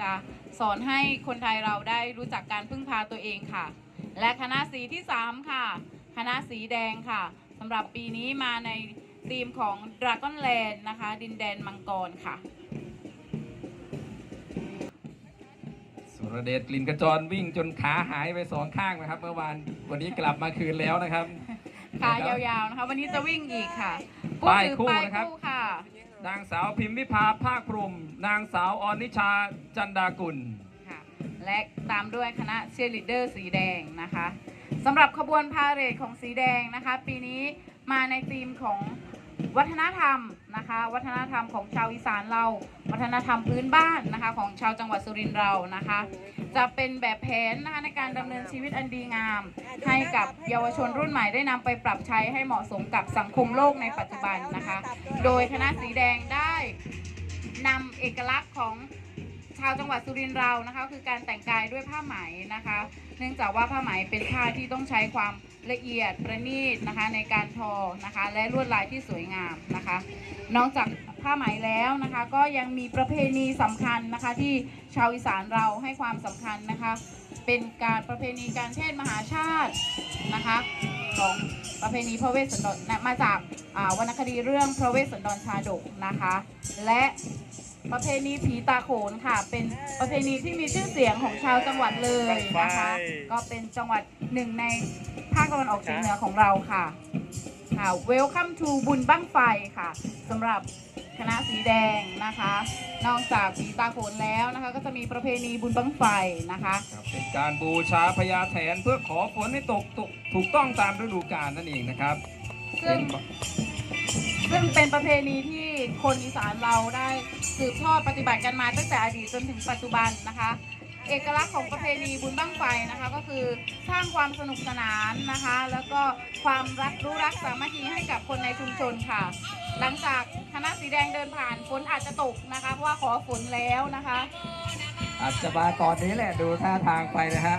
จะสอนให้คนไทยเราได้รู้จักการพึ่งพาตัวเองค่ะ และคณะสีที่ 3 ค่ะ คณะสีแดงค่ะสำหรับปีนี้มาในธีมของ Dragon Land นะคะ ดินแดนมังกรค่ะ สุรเดชกลิ่นกระจรวิ่งจนขาหายไปสองข้างนะครับ เมื่อวานวันนี้กลับมาคืนแล้วนะครับขายาวๆนะคะ วันนี้จะวิ่งอีกค่ะป้ายถือคู่ป้ายนะครับคู่ค่ะ นางสาวพิมพิพาภาคพรม นางสาวออนิชาจันดากุล ค่ะ และตามด้วยคณะเชียร์ลีดเดอร์สีแดงนะคะสำหรับขบวนพาเหรดของสีแดงนะคะ ปีนี้มาในธีมของ วัฒนธรรมนะคะ วัฒนธรรมของชาวอีสานเรา วัฒนธรรมพื้นบ้านนะคะ ของชาวจังหวัดสุรินทร์เรานะคะ จะเป็นแบบแผนนะคะในการดำเนินชีวิตอันดีงาม ให้กับเยาวชนรุ่นใหม่ได้นำไปปรับใช้ให้เหมาะสมกับสังคมโลกในปัจจุบันนะคะ โดยคณะสีแดงได้นำเอกลักษณ์ของชาวจังหวัดสุรินทร์เรานะคะ คือการแต่งกายด้วยผ้าไหมนะคะ เนื่องจากว่าผ้าไหมเป็นผ้าที่ต้องใช้ความ ละเอียดประณีตนะคะในการทอนะคะ และลวดลายที่สวยงามนะคะ นอกจากผ้าไหมแล้วนะคะ ก็ยังมีประเพณีสำคัญนะคะที่ชาวอีสานเราให้ความสำคัญนะคะ เป็นการประเพณีการเทศน์มหาชาตินะคะของประเพณีพระเวสสันดรมาจากาวรรณคดีเรื่องพระเวสสันดรชาดกนะคะ และ ประเพณีผีตาโขนค่ะ เป็นประเพณีที่มีชื่อเสียงของชาวจังหวัดเลยนะคะ ก็เป็นจังหวัดหนึ่งในภาคตะวันออกเฉียงเหนือของเราค่ะค่ะ Welcome to บุญบั้งไฟค่ะสำหรับคณะสีแดงนะคะ นอกจากผีตาโขนแล้วนะคะ ก็จะมีประเพณีบุญบั้งไฟนะคะครับเป็นการบูชาพญาแถนเพื่อขอฝนให้ตกตกถูกต้องตามฤดูกาลนั่นเองนะครับซึ่งเป็น ซึ่งเป็นประเพณีที่คนอีสานเราได้สืบทอดปฏิบัติกันมาตั้งแต่อดีตจนถึงปัจจุบันนะคะ เอกลักษณ์ของประเพณีบุญบั้งไฟนะคะ ก็คือสร้างความสนุกสนานนะคะ แล้วก็ความรักรู้รักสามัคคีให้กับคนในชุมชนค่ะ หลังจากคณะสีแดงเดินผ่านฝนอาจจะตกนะคะเพราะว่าขอฝนแล้วนะคะ อาจจะมาตอนนี้แหละดูท่าทางไปนะฮะ